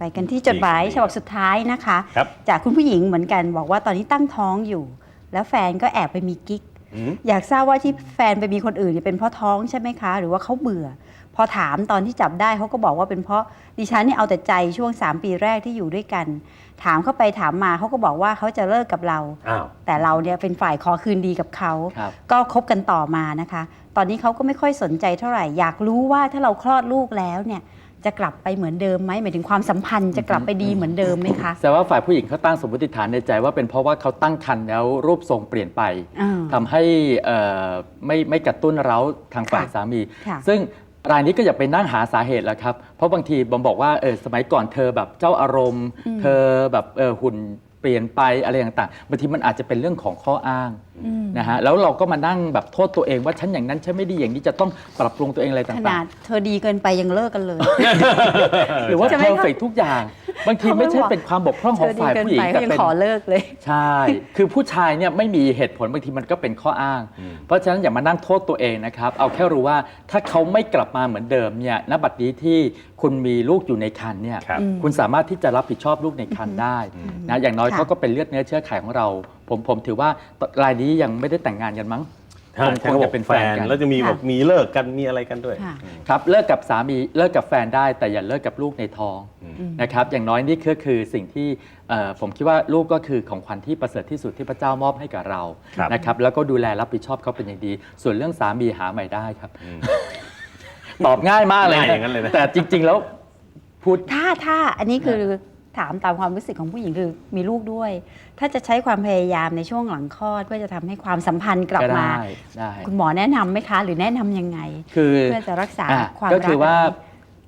ไปกันที่จดหมายฉบับสุดท้ายนะคะ ครับ จากคุณผู้หญิงเหมือนกันบอกว่าตอนนี้ตั้งท้องอยู่ แล้วแฟนก็แอบไปมีกิ๊ก อืมอยากทราบว่าที่แฟนไปมีคนอื่นเนี่ยเป็นเพราะท้องใช่ไหมคะ หรือว่าเขาเบื่อ พอถามตอนที่จับได้เขาก็บอกว่าเป็นเพราะดิฉันเนี่ยเอาแต่ใจช่วง 3 ปีแรกที่อยู่ด้วยกัน ถามเข้าไปถามมาเขาก็บอกว่าเขาจะเลิกกับเรา อ้าวแต่เราเนี่ยเป็นฝ่ายขอคืนดีกับเขา ครับ ก็คบกันต่อมานะคะ ตอนนี้เขาก็ไม่ค่อยสนใจเท่าไหร่ อยากรู้ว่าถ้าเราคลอดลูกแล้วเนี่ย จะกลับไปเหมือนเดิมไหมหมายถึงความสัมพันธ์จะกลับไปดีเหมือนเดิมไหมคะแต่ว่าฝ่ายผู้หญิงเขาตั้งสมมติฐานในใจว่าเป็นเพราะว่าเขาตั้งครรภ์แล้วรูปทรงเปลี่ยนไปอ่าทำให้เอ่อไม่ไม่กระตุ้นเราทางฝ่ายค่ะสามีค่ะซึ่งรายนี้ก็อย่าไปนั่งหาสาเหตุแล้วครับ เพราะบางทีบอมบอกว่าเออสมัยก่อนเธอแบบเจ้าอารมณ์อืมเธอแบบเออหุ่น เปลี่ยนไปอะไรต่างๆบางทีมันอาจจะเป็นเรื่องของข้ออ้างอืมนะฮะแล้วเราก็มานั่งแบบโทษตัวเองว่าฉันอย่างนั้นฉันไม่ดีอย่างนี้จะต้องปรับปรุงตัวเองอะไรขต่านาดงเธอดีเกินไปยังเลิกกันเลย ๆ หรือว่าจะเพไม่อร์เฟกทุกอย่าง บางทีไม่ใช่เป็นความบกพร่องเธของอดีฝ่ายเกินผู้หญิงไปแต่ก็ยังเป็นขอเลิกเลย ใช่ คือผู้ชายเนี่ยไม่มีเหตุผลบางทีมันก็เป็นข้ออ้างอืมเพราะฉะนั้นอย่ามานั่งโทษตัวเองนะครับ เอาแค่รู้ว่าถ้าเขาไม่กลับมาเหมือนเดิมเนี่ยณบัดนี้ที่คุณมีลูกอยู่ในครรภ์เนี่ยครับอืมคุณสามารถที่จะรับผิดชอบลูกในครรภ์ได้อืมนะอย่างน้อยค่ะเขาก็เป็นเลือดเนื้อเชื้อไขของเรา ผมผมถือว่ารายนี้ยังไม่ได้แต่งงานกันมั้ง ใช่คงใช่เขาบจะอกเป็นแฟแฟนนกันแล้วจะมีค่ะแบบมีเลิกกันมีอะไรกันด้วย ค่ะ ครับเลิกกับสามีเลิกกับแฟนได้ แต่อย่าเลิกกับลูกในท้องอืมอืม นะครับอย่างน้อยนี่ก็คือสิ่งที่เอ่อผมคิดว่าลูกก็คือของขวัญที่ประเสริฐที่สุดที่พระเจ้ามอบให้กับเราครับ นะครับแล้วก็ดูแลรับผิดชอบเขาเป็นอย่างดี ส่วนเรื่องสามีหาใหม่ได้ครับอืมตอบง่ายมากเลยง่ายอย่างนั้นเลยนะ แต่จริง ๆ แล้วพูด ถ้าถ้าอันนี้คือ ถามตามความรู้สึกของผู้หญิงคือมีลูกด้วย ถ้าจะใช้ความพยายามในช่วงหลังคลอดเพื่อจะทำให้ความสัมพันธ์กลับก็มาได้ได้คุณหมอแนะนำไหมคะ หรือแนะนำยังไง คือเพื่อจะรักษาอะความก็รักคือว่าอันนี้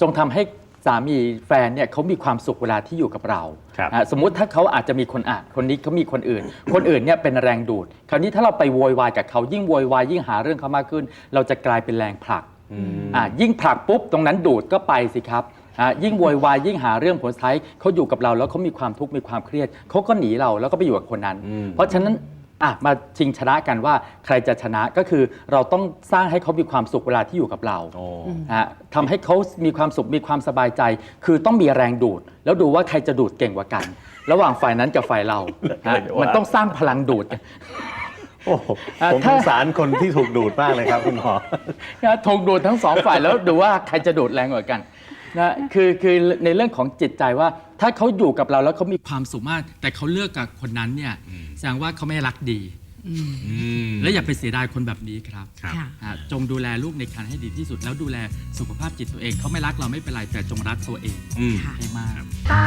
จงทำให้สามีแฟนเนี่ยเขามีความสุขเวลาที่อยู่กับเราครับอะสมมุติถ้าเขาอาจจะมีคนอ่านคนนี้เขามีคนอื่น คนอื่นเนี่ยเป็นแรงดูด คราวนี้ถ้าเราไปโวยวายกับเขายิ่งโวยวายยิ่งหาเรื่องเขามากขึ้น เราจะกลายเป็นแรงผลักอืมอะยิ่งผลักปุ๊บตรงนั้นดูดก็ไปสิครับ อะยิ่งโวยวายยิ่งหาเรื่องผลสุดท้ายเขาอยู่กับเราแล้วเขามีความทุกข์มีความเครียดเขาก็หนีเราแล้วก็ไปอยู่กับคนนั้น อืม เพราะฉะนั้นอะมาชิงชนะกันว่าใครจะชนะก็คือเราต้องสร้างให้เขามีความสุขเวลาที่อยู่กับเรา โอ้ นะฮะทำให้เขามีความสุขมีความสบายใจ คือต้องมีแรงดูด แล้วดูว่าใครจะดูดเก่งกว่ากัน ระหว่างฝ่ายนั้นกับฝ่ายเราฮะมันต้องสร้างพลังดูด โอ้โหอะผมสถ้างสารคนที่ถูกดูดมากเลยครับคุณหมอ นะถูกดูดทั้งสองฝ่ายแล้วดูว่าใครจะดูดแรงกว่ากัน นะคือคือในเรื่องของจิตใจว่า ถ้าเขาอยู่กับเราแล้วเขามีความสุขมาก แต่เขาเลือกกับคนนั้นเนี่ยแสดงว่าเขาไม่รักดี และอย่าไปเสียดายคนแบบนี้ครับครับค่ะอะจงดูแลลูกในครรภ์ให้ดีที่สุด แล้วดูแลสุขภาพจิตตัวเองเขาไม่รักเราไม่เป็นไรแต่จงรักตัวเองอืมค่ะให้มาก ตา